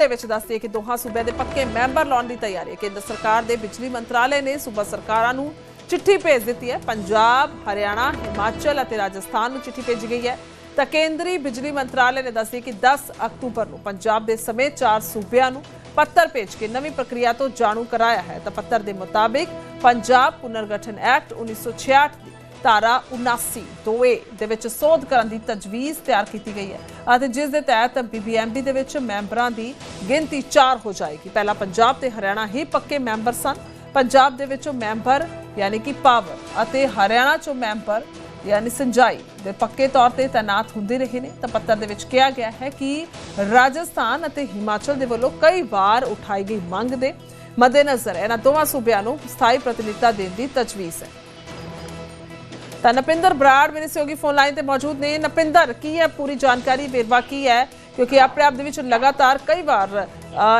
ਦੇ ਵਿੱਚ ਦੱਸਦੀ ਹੈ ਕਿ ਦੋਹਾਂ ਸੂਬਿਆਂ ਦੇ ਪੱਕੇ ਮੈਂਬਰ ਲਾਉਣ ਦੀ ਤਿਆਰੀ ਹੈ। ਕੇਂਦਰ ਸਰਕਾਰ ਦੇ ਬਿਜਲੀ ਮੰਤਰਾਲੇ ਨੇ ਸੂਬਾ ਸਰਕਾਰਾਂ ਨੂੰ ਚਿੱਠੀ ਭੇਜ ਦਿੱਤੀ ਹੈ। ਪੰਜਾਬ, ਹਰਿਆਣਾ, ਹਿਮਾਚਲ ਅਤੇ ਰਾਜਸਥਾਨ ਨੂੰ ਚਿੱਠੀ ਭੇਜੀ ਗਈ ਹੈ। ਤਾਂ ਕੇਂਦਰੀ ਬਿਜਲੀ ਮੰਤਰਾਲੇ ਨੇ ਦੱਸਿਆ ਕਿ 10 ਅਕਤੂਬਰ ਨੂੰ ਪੰਜਾਬ ਦੇ ਸਮੇਤ ਚਾਰ ਸੂਬਿਆਂ ਨੂੰ ਪੱਤਰ ਭੇਜ ਕੇ ਨਵੀਂ ਪ੍ਰਕਿਰਿਆ ਤੋਂ ਜਾਣੂ ਕਰਾਇਆ ਹੈ। ਤਾਂ ਪੱਤਰ ਦੇ ਮੁਤਾਬਿਕ ਪੰਜਾਬ ਪੁਨਰਗਠਨ ਐਕਟ 1966 ਦੀ ਧਾਰਾ 79 ਦੋਏ ਦੇ ਵਿੱਚ ਸੋਧ ਕਰਨ ਦੀ ਤਜਵੀਜ਼ ਤਿਆਰ ਕੀਤੀ ਗਈ ਹੈ। ਅਤੇ ਜਿਸ ਦੇ ਤਹਿਤ ਬੀਬੀਐਮਬੀ ਦੇ ਵਿੱਚ ਮੈਂਬਰਾਂ ਦੀ ਗਿਣਤੀ 4 ਹੋ ਜਾਏਗੀ। ਪਹਿਲਾਂ ਪੰਜਾਬ ਤੇ ਹਰਿਆਣਾ ਹੀ ਪੱਕੇ ਮੈਂਬਰ ਸਨ। ਪੰਜਾਬ ਦੇ ਵਿੱਚੋਂ ਮੈਂਬਰ ਯਾਨੀ ਕਿ ਪਾਵਰ ਅਤੇ ਹਰਿਆਣਾ ਚੋਂ ਮੈਂਬਰ ਯਾਨੀ ਸਿੰਜਾਈ ਦੇ ਪੱਕੇ ਤੌਰ ਤੇ ਤਾਇਨਾਤ ਹੁੰਦੇ ਰਹੇ ਨੇ। ਤਾਂ ਪੱਤਰ ਦੇ ਵਿੱਚ ਕਿਹਾ ਗਿਆ ਹੈ ਕਿ ਰਾਜਸਥਾਨ ਅਤੇ ਹਿਮਾਚਲ ਦੇ ਵੱਲੋਂ ਕਈ ਵਾਰ ਉਠਾਈ ਗਈ ਮੰਗ ਦੇ ਮੱਦੇਨਜ਼ਰ ਇਹਨਾਂ ਦੋਵਾਂ ਸੂਬਿਆਂ ਨੂੰ ਸਥਾਈ ਪ੍ਰਤੀਨਿਧਤਾ ਦੇਣ ਦੀ ਤਜਵੀਜ਼ ਹੈ। ਤਾਂ ਨਪਿੰਦਰ ਬਰਾੜ ਮੇਰੇ ਸਹਿਯੋਗੀ ਫੋਨ ਲਾਈਨ ਤੇ ਮੌਜੂਦ ਨੇ। ਨਪਿੰਦਰ, ਕੀ ਹੈ ਪੂਰੀ ਜਾਣਕਾਰੀ? ਵੇਰਵਾ ਕੀ ਹੈ? ਕਿਉਂਕਿ ਆਪਣੇ ਆਪ ਦੇ ਵਿੱਚ ਲਗਾਤਾਰ ਕਈ ਵਾਰ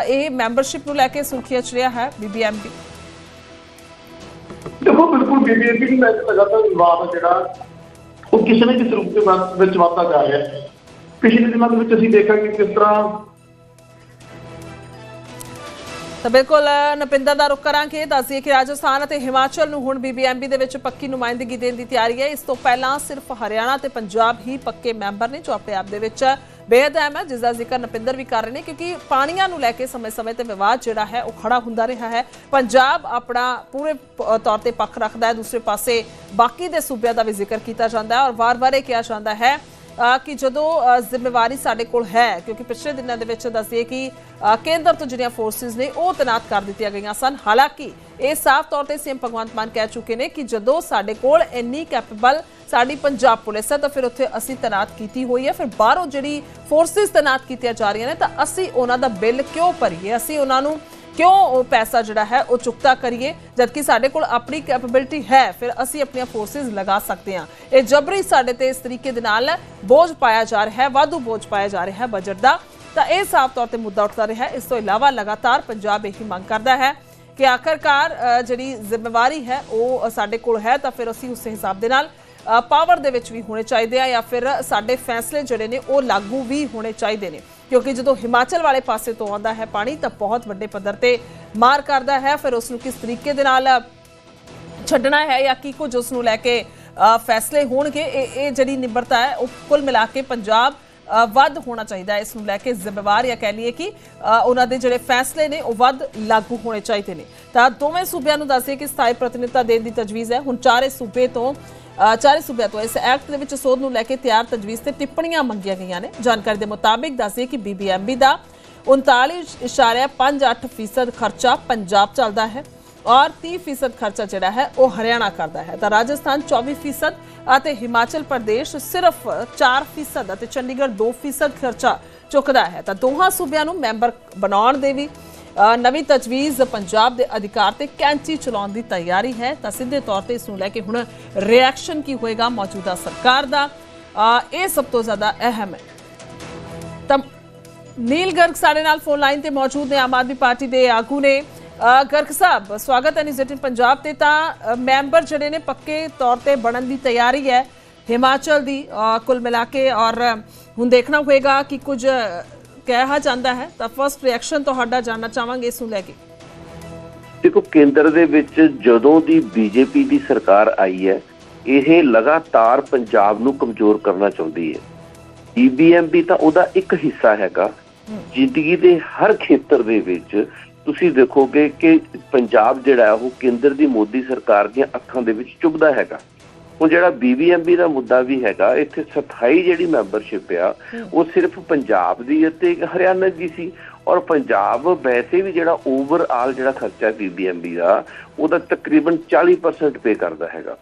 ਇਹ ਮੈਂਬਰਸ਼ਿਪ ਨੂੰ ਲੈ ਕੇ ਸੁਰਖੀਆਂ ਚ ਰਿਹਾ ਹੈ ਬੀਬੀਐਮਬੀ ਦੇਖੋ, ਬਿਲਕੁਲ ਬੀਬੀਐਮਪੀ ਨੂੰ ਲੈ ਕੇ ਲਗਾਤਾਰ ਵਿਵਾਦ ਆ ਜਿਹੜਾ, ਉਹ ਕਿਸੇ ਨਾ ਕਿਸੇ ਰੂਪ ਦੇ ਵਿੱਚ- ਵਿੱਚ ਜਾ ਰਿਹਾ ਹੈ। ਪਿਛਲੇ ਦਿਨਾਂ ਦੇ ਵਿੱਚ ਅਸੀਂ ਦੇਖਾਂਗੇ ਕਿਸ ਤਰ੍ਹਾਂ ਤਾਂ ਬਿਲਕੁਲ ਨਪਿੰਦਰ ਦਾ ਰੁਖ ਕਰਾਂਗੇ। ਦੱਸਦੀਏ ਕਿ ਰਾਜਸਥਾਨ ਅਤੇ ਹਿਮਾਚਲ ਨੂੰ ਹੁਣ ਬੀਬੀਐਮਬੀ ਦੇ ਵਿੱਚ ਪੱਕੀ ਨੁਮਾਇੰਦਗੀ ਦੇਣ ਦੀ ਤਿਆਰੀ ਹੈ। ਇਸ ਤੋਂ ਪਹਿਲਾਂ ਸਿਰਫ ਹਰਿਆਣਾ ਤੇ ਪੰਜਾਬ ਹੀ ਪੱਕੇ ਮੈਂਬਰ ਨੇ ਜੋ ਆਪਣੇ ਆਪ ਦੇ ਵਿੱਚ ਬੇਹੱਦ ਅਹਿਮ ਹੈ। ਜਿਸ ਦਾ ਜ਼ਿਕਰ ਨਪਿੰਦਰ ਵੀ ਕਰ ਰਹੇ ਨੇ, ਕਿਉਂਕਿ ਪਾਣੀਆਂ ਨੂੰ ਲੈ ਕੇ ਸਮੇਂ-ਸਮੇਂ ਤੇ ਵਿਵਾਦ ਜਿਹੜਾ ਹੈ, ਉਹ ਖੜਾ ਹੁੰਦਾ ਰਿਹਾ ਹੈ। ਪੰਜਾਬ ਆਪਣਾ ਪੂਰੇ ਤੌਰ ਤੇ ਪੱਖ ਰੱਖਦਾ ਹੈ। ਦੂਸਰੇ ਪਾਸੇ ਬਾਕੀ ਦੇ ਸੂਬਿਆਂ ਦਾ ਵੀ ਜ਼ਿਕਰ ਕੀਤਾ ਜਾਂਦਾ ਹੈ ਔਰ ਵਾਰ-ਵਾਰ ਇਹ ਕਿਹਾ ਜਾਂਦਾ ਹੈ ਕਿ ਜਦੋਂ ਜ਼ਿੰਮੇਵਾਰੀ ਸਾਡੇ ਕੋਲ ਹੈ, ਕਿਉਂਕਿ ਪਿਛਲੇ ਦਿਨਾਂ ਦੇ ਵਿੱਚ ਦੱਸਿਏ ਕਿ ਕੇਂਦਰ ਤੋਂ ਜਿਹੜੀਆਂ ਫੋਰਸਿਸ ਨੇ, ਉਹ ਤੈਨਾਤ ਕਰ ਦਿੱਤੀਆਂ ਗਈਆਂ ਸਨ। ਹਾਲਾਂਕਿ, ਇਹ ਸਾਫ਼ ਤੌਰ ਤੇ ਸੀਐਮ ਭਗਵੰਤ ਮਾਨ ਕਹਿ ਚੁੱਕੇ ਨੇ ਕਿ ਜਦੋਂ ਸਾਡੇ ਕੋਲ ਇੰਨੀ ਕੈਪੇਬਲ ਸਾਡੀ ਪੰਜਾਬ ਪੁਲਿਸ ਹੈ, ਤਾਂ ਫਿਰ ਉੱਥੇ ਅਸੀਂ ਤੈਨਾਤ ਕੀਤੀ ਹੋਈ ਹੈ। ਫਿਰ ਬਾਹਰੋਂ ਜਿਹੜੀ ਫੋਰਸਿਸ ਤੈਨਾਤ ਕੀਤੀਆਂ ਜਾ ਰਹੀਆਂ ਨੇ, ਤਾਂ ਅਸੀਂ ਉਹਨਾਂ ਦਾ ਬਿੱਲ ਕਿਉਂ ਭਰੀਏ? ਅਸੀਂ ਉਹਨਾਂ ਨੂੰ ਕਿਉਂ ਉਹ ਪੈਸਾ ਜਿਹੜਾ ਹੈ ਉਹ ਚੁਕਤਾ ਕਰੀਏ? ਜਦਕਿ ਸਾਡੇ ਕੋਲ ਆਪਣੀ ਕੈਪੇਬਿਲਿਟੀ ਹੈ, ਫਿਰ ਅਸੀਂ ਆਪਣੀਆਂ ਫੋਰਸਿਸ ਲਗਾ ਸਕਦੇ ਹਾਂ। ਇਹ ਜਬਰੀ ਸਾਡੇ ਤੇ ਇਸ ਤਰੀਕੇ ਦੇ ਨਾਲ ਬੋਝ ਪਾਇਆ ਜਾ ਰਿਹਾ ਹੈ, ਵਾਧੂ ਬੋਝ ਪਾਇਆ ਜਾ ਰਿਹਾ ਹੈ ਬਜਟ ਦਾ। ਤਾਂ ਇਹ ਸਾਫ਼ ਤੌਰ ਤੇ ਮੁੱਦਾ ਉੱਠਦਾ ਰਿਹਾ ਇਸ ਤੋਂ ਇਲਾਵਾ ਲਗਾਤਾਰ ਪੰਜਾਬ ਇਹੀ ਮੰਗ ਕਰਦਾ ਹੈ ਕਿ ਆਖਰਕਾਰ ਜਿਹੜੀ ਜ਼ਿੰਮੇਵਾਰੀ ਹੈ, ਉਹ ਸਾਡੇ ਕੋਲ ਹੈ, ਤਾਂ ਫਿਰ ਅਸੀਂ ਉਸੇ ਹਿਸਾਬ ਦੇ ਨਾਲ ਪਾਵਰ ਦੇ ਵਿੱਚ ਵੀ ਹੋਣੇ ਚਾਹੀਦੇ ਆ ਜਾਂ ਫਿਰ ਸਾਡੇ ਫੈਸਲੇ ਜਿਹੜੇ ਨੇ, ਉਹ ਲਾਗੂ ਵੀ ਹੋਣੇ ਚਾਹੀਦੇ ਨੇ। ਕਿਉਂਕਿ ਜਦੋਂ ਹਿਮਾਚਲ ਵਾਲੇ ਪਾਸੇ ਤੋਂ ਆਉਂਦਾ ਹੈ ਪਾਣੀ ਤਾਂ ਬਹੁਤ ਵੱਡੇ ਪੱਧਰ ਤੇ ਮਾਰ ਕਰਦਾ ਹੈ। ਫਿਰ ਉਸ ਨੂੰ ਕਿਸ ਤਰੀਕੇ ਦੇ ਨਾਲ ਛੱਡਣਾ ਹੈ ਜਾਂ ਕੀ ਕੁਝ ਉਸ ਨੂੰ ਲੈ ਕੇ ਫੈਸਲੇ ਹੋਣਗੇ, ਇਹ ਇਹ ਜਿਹੜੀ ਨਿਬਰਤਾ ਹੈ ਉਹ ਕੁੱਲ ਮਿਲਾ ਕੇ ਪੰਜਾਬ ਵੱਧ ਹੋਣਾ ਚਾਹੀਦਾ ਹੈ। ਇਸ ਨੂੰ ਲੈ ਕੇ ਜ਼ਿੰਮੇਵਾਰ ਜਾਂ ਕਹਿ ਲਈਏ ਕਿ ਉਹਨਾਂ ਦੇ ਜਿਹੜੇ ਫੈਸਲੇ ਨੇ ਉਹ ਵੱਧ ਲਾਗੂ ਹੋਣੇ ਚਾਹੀਦੇ ਨੇ। ਤਾਂ ਦੋਵੇਂ ਸੂਬਿਆਂ ਨੂੰ ਦੱਸਿਏ ਕਿ ਸਥਾਈ ਪ੍ਰਤੀਨਿਧਤਾ ਦੇਣ ਦੀ ਤਜਵੀਜ਼ ਹੈ। ਹੁਣ ਚਾਰੇ ਸੂਬੇ ਤੋਂ ਚਾਰੇ ਸੂਬਿਆਂ ਤੋਂ ਇਸ ਐਕਟ ਦੇ ਵਿੱਚ ਸੋਧ ਨੂੰ ਲੈ ਕੇ ਤਿਆਰ ਤਜਵੀਜ਼ ਤੇ ਟਿੱਪਣੀਆਂ ਮੰਗੀਆਂ ਗਈਆਂ ਨੇ। ਜਾਣਕਾਰੀ ਦੇ ਮੁਤਾਬਿਕ ਦੱਸਿਏ ਕਿ ਬੀਬੀਐਮਬੀ ਦਾ 39.58% ਖਰਚਾ ਪੰਜਾਬ ਚੱਲਦਾ ਹੈ ਔਰ 30% ਖਰਚਾ ਜਿਹੜਾ ਹੈ ਉਹ ਹਰਿਆਣਾ ਕਰਦਾ ਹੈ। ਤਾਂ ਰਾਜਸਥਾਨ 24% ਅਤੇ ਹਿਮਾਚਲ ਪ੍ਰਦੇਸ਼ ਸਿਰਫ 4% ਅਤੇ ਚੰਡੀਗੜ੍ਹ 2% ਖਰਚਾ ਚੁੱਕਦਾ ਹੈ। ਤਾਂ ਦੋਹਾਂ ਸੂਬਿਆਂ ਨੂੰ ਮੈਂਬਰ ਬਣਾਉਣ ਦੇ ਵੀ ਨਵੀਂ ਤਜਵੀਜ਼ ਪੰਜਾਬ ਦੇ ਅਧਿਕਾਰ ਤੇ ਕੈਂਚੀ ਚਲਾਉਣ ਦੀ ਤਿਆਰੀ ਹੈ ਤਾਂ ਸਿੱਧੇ ਤੌਰ ਤੇ ਇਸ ਨੂੰ ਲੈ ਕੇ ਹੁਣ ਰਿਐਕਸ਼ਨ ਕੀ ਹੋਏਗਾ ਮੌਜੂਦਾ ਸਰਕਾਰ ਦਾ। ਇਹ ਸਭ ਤੋਂ ਜ਼ਿਆਦਾ ਅਹਿਮ ਹੈ। ਤਾਂ ਨੀਲ ਗਰਗ ਸਾਡੇ ਨਾਲ ਫੋਨ ਲਾਈਨ ਤੇ ਮੌਜੂਦ ਨੇ, ਆਮ ਆਦਮੀ ਪਾਰਟੀ ਦੇ ਆਗੂ ਨੇ। ਗਰਗ ਸਾਹਿਬ, ਸਵਾਗਤ ਹੈ ਨਿਊਜ਼ 18 ਪੰਜਾਬ ਤੇ। ਤਾਂ ਮੈਂਬਰ ਜਿਹੜੇ ਨੇ ਪੱਕੇ ਤੌਰ ਤੇ ਬਣਨ ਦੀ ਤਿਆਰੀ ਹੈ ਹਿਮਾਚਲ ਦੀ। ਕੁੱਲ ਮਿਲਾ ਕੇ ਔਰ ਹੁਣ ਦੇਖਣਾ ਹੋਏਗਾ ਕਿ ਕੁਝ ਕਿਹਾ ਜਾਂਦਾ ਹੈ, ਤਾਂ ਫਰਸਟ ਰਿਐਕਸ਼ਨ ਤੁਹਾਡਾ ਜਾਨਣਾ ਚਾਹਾਂਗੇ ਇਸ ਨੂੰ ਲੈ ਕੇ। ਦੇਖੋ, ਕੇਂਦਰ ਦੇ ਵਿੱਚ ਜਦੋਂ ਦੀ ਬੀਜੇਪੀ ਦੀ ਸਰਕਾਰ ਆਈ ਹੈ, ਇਹ ਲਗਾਤਾਰ ਪੰਜਾਬ ਨੂੰ ਕਮਜ਼ੋਰ ਕਰਨਾ ਚਾਹੁੰਦੀ ਹੈ। ਈਬੀਐਮਬੀ ਤਾਂ ਉਹਦਾ ਇੱਕ ਹਿੱਸਾ ਹੈਗਾ। ਜ਼ਿੰਦਗੀ ਦੇ ਹਰ ਖੇਤਰ ਦੇ ਵਿੱਚ ਤੁਸੀਂ ਦੇਖੋਗੇ ਕਿ ਪੰਜਾਬ ਜਿਹੜਾ ਉਹ ਕੇਂਦਰ ਦੀ ਮੋਦੀ ਸਰਕਾਰ ਦੀਆਂ ਅੱਖਾਂ ਦੇ ਵਿੱਚ ਚੁਭਦਾ ਹੈਗਾ। ਹੁਣ ਜਿਹੜਾ ਬੀਬੀਐਮਬੀ ਦਾ ਮੁੱਦਾ ਵੀ ਹੈਗਾ ਇੱਥੇ ਸਥਾਈ ਜਿਹੜੀ ਮੈਂਬਰਸ਼ਿਪ ਆ ਉਹ ਸਿਰਫ ਪੰਜਾਬ ਦੀ ਅਤੇ ਹਰਿਆਣਾ ਦੀ ਸੀ। ਔਰ ਪੰਜਾਬ ਵੈਸੇ ਵੀ ਜਿਹੜਾ ਓਵਰਆਲ ਜਿਹੜਾ ਖਰਚਾ ਬੀਬੀਐਮਬੀ ਦਾ ਉਹਦਾ ਤਕਰੀਬਨ 40% ਪੇ ਕਰਦਾ ਹੈਗਾ।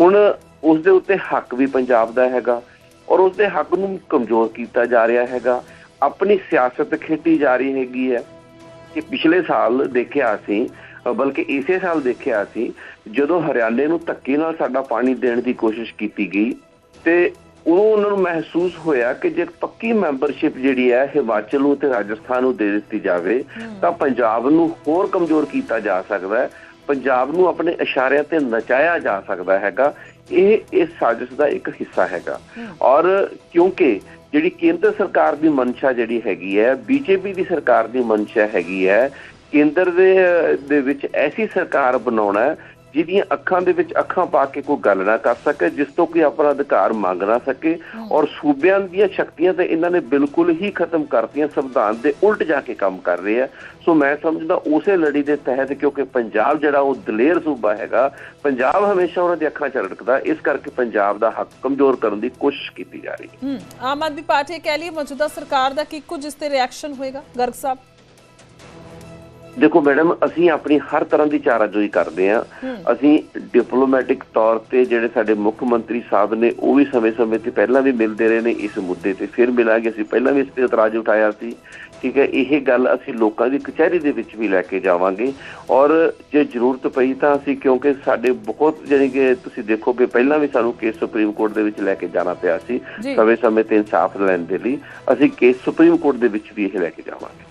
ਹੁਣ ਉਸ ਦੇ ਉੱਤੇ ਹੱਕ ਵੀ ਪੰਜਾਬ ਦਾ ਹੈਗਾ ਔਰ ਉਸ ਦੇ ਹੱਕ ਨੂੰ ਕਮਜ਼ੋਰ ਕੀਤਾ ਜਾ ਰਿਹਾ ਹੈਗਾ। ਆਪਣੀ ਸਿਆਸਤ ਖੇਡੀ ਜਾ ਰਹੀ ਹੈਗੀ ਹੈ। ਕਿ ਪਿਛਲੇ ਸਾਲ ਦੇਖਿਆ ਸੀ ਅ, ਬਲਕਿ ਇਸੇ ਸਾਲ ਦੇਖਿਆ ਸੀ ਜਦੋਂ ਹਰਿਆਣੇ ਨੂੰ ਧੱਕੇ ਨਾਲ ਸਾਡਾ ਪਾਣੀ ਦੇਣ ਦੀ ਕੋਸ਼ਿਸ਼ ਕੀਤੀ ਗਈ ਤੇ ਉਦੋਂ ਉਹਨਾਂ ਨੂੰ ਮਹਿਸੂਸ ਹੋਇਆ ਕਿ ਜੇ ਪੱਕੀ ਮੈਂਬਰਸ਼ਿਪ ਜਿਹੜੀ ਹੈ ਹਿਮਾਚਲ ਨੂੰ ਤੇ ਰਾਜਸਥਾਨ ਨੂੰ ਦੇ ਦਿੱਤੀ ਜਾਵੇ ਤਾਂ ਪੰਜਾਬ ਨੂੰ ਹੋਰ ਕਮਜ਼ੋਰ ਕੀਤਾ ਜਾ ਸਕਦਾ ਹੈ। ਪੰਜਾਬ ਨੂੰ ਆਪਣੇ ਇਸ਼ਾਰਿਆਂ ਤੇ ਨਚਾਇਆ ਜਾ ਸਕਦਾ ਹੈਗਾ। ਇਹ ਇਸ ਸਾਜ਼ਿਸ਼ ਦਾ ਇੱਕ ਹਿੱਸਾ ਹੈਗਾ। ਔਰ ਕਿਉਂਕਿ ਜਿਹੜੀ ਕੇਂਦਰ ਸਰਕਾਰ ਦੀ ਮਨਸ਼ਾ ਜਿਹੜੀ ਹੈਗੀ ਹੈ ਬੀਜੇਪੀ ਦੀ ਸਰਕਾਰ ਦੀ ਮਨਸ਼ਾ ਹੈਗੀ ਹੈ ਕੇਂਦਰ ਦੇ ਦੇ ਵਿੱਚ ਐਸੀ ਸਰਕਾਰ ਬਣਾਉਣਾ ਜਿਹਦੀਆਂ ਅੱਖਾਂ ਦੇ ਵਿੱਚ ਅੱਖਾਂ ਪਾ ਕੇ ਕੋਈ ਗੱਲ ਨਾ ਕਰ ਸਕੇ ਜਿਸ ਤੋਂ ਕੋਈ ਆਪਣਾ ਅਧਿਕਾਰ ਮੰਗ ਨਾ ਸਕੇ ਔਰ ਸੂਬਿਆਂ ਦੀਆਂ ਸ਼ਕਤੀਆਂ ਤੇ ਇਹਨਾਂ ਨੇ ਬਿਲਕੁਲ ਹੀ ਖਤਮ ਕਰਤੀਆਂ ਸੰਵਿਧਾਨ ਦੇ ਉਲਟ ਜਾ ਕੇ ਕੰਮ ਕਰ ਰਹੇ ਆ। ਸੋ ਮੈਂ ਸਮਝਦਾ ਉਸੇ ਲੜੀ ਦੇ ਤਹਿਤ ਕਿਉਂਕਿ ਪੰਜਾਬ ਜਿਹੜਾ ਉਹ ਦਲੇਰ ਸੂਬਾ ਹੈਗਾ ਪੰਜਾਬ ਹਮੇਸ਼ਾ ਉਹਨਾਂ ਦੀ ਅੱਖਾਂ 'ਚ ਰੜਕਦਾ ਇਸ ਕਰਕੇ ਪੰਜਾਬ ਦਾ ਹੱਕ ਕਮਜ਼ੋਰ ਕਰਨ ਦੀ ਕੋਸ਼ਿਸ਼ ਕੀਤੀ ਜਾ ਰਹੀ ਹੈ। ਹੂੰ ਆਮ ਆਦਮੀ ਪਾਰਟੀ ਕਹਿ ਲਈ ਮੌਜੂਦਾ ਸਰਕਾਰ ਦਾ ਕੀ ਕੁਝ ਇਸ ਤੇ ਰਿਐਕਸ਼ਨ ਹੋਏਗਾ? ਗਰਗ ਸਾਹਿਬ। ਦੇਖੋ ਮੈਡਮ ਅਸੀਂ ਆਪਣੀ ਹਰ ਤਰ੍ਹਾਂ ਦੀ ਚਾਰਾਜੋਈ ਕਰਦੇ ਆ ਅਸੀਂ ਡਿਪਲੋਮੈਟਿਕ ਤੌਰ ਤੇ ਜਿਹੜੇ ਸਾਡੇ ਮੁੱਖ ਮੰਤਰੀ ਸਾਹਿਬ ਨੇ ਉਹ ਵੀ ਸਮੇਂ-ਸਮੇਂ ਤੇ ਪਹਿਲਾਂ ਵੀ ਮਿਲਦੇ ਰਹੇ ਨੇ ਇਸ ਮੁੱਦੇ ਤੇ। ਫਿਰ ਮਿਲਾਂਗੇ ਅਸੀਂ ਪਹਿਲਾਂ ਵੀ ਇਸ ਤੇ ਇਤਰਾਜ਼ ਉਠਾਇਆ ਸੀ। ਠੀਕ ਹੈ ਇਹ ਗੱਲ ਅਸੀਂ ਲੋਕਾਂ ਦੀ ਕਚਹਿਰੀ ਦੇ ਵਿੱਚ ਵੀ ਲੈ ਕੇ ਜਾਵਾਂਗੇ। ਔਰ ਜੇ ਜ਼ਰੂਰਤ ਪਈ ਤਾਂ ਅਸੀਂ ਕਿਉਂਕਿ ਸਾਡੇ ਬਹੁਤ ਜਾਣੀ ਕਿ ਤੁਸੀਂ ਦੇਖੋਗੇ ਪਹਿਲਾਂ ਵੀ ਸਾਨੂੰ ਕੇਸ ਸੁਪਰੀਮ ਕੋਰਟ ਦੇ ਵਿੱਚ ਲੈ ਕੇ ਜਾਣਾ ਪਿਆ ਸੀ। ਸਮੇਂ-ਸਮੇਂ ਤੇ ਇਨਸਾਫ ਲੈਣ ਦੇ ਲਈ। ਅਸੀਂ ਕੇਸ ਸੁਪਰੀਮ ਕੋਰਟ ਦੇ ਵਿੱਚ ਵੀ ਇਹ ਲੈ ਕੇ ਜਾਵਾਂਗੇ।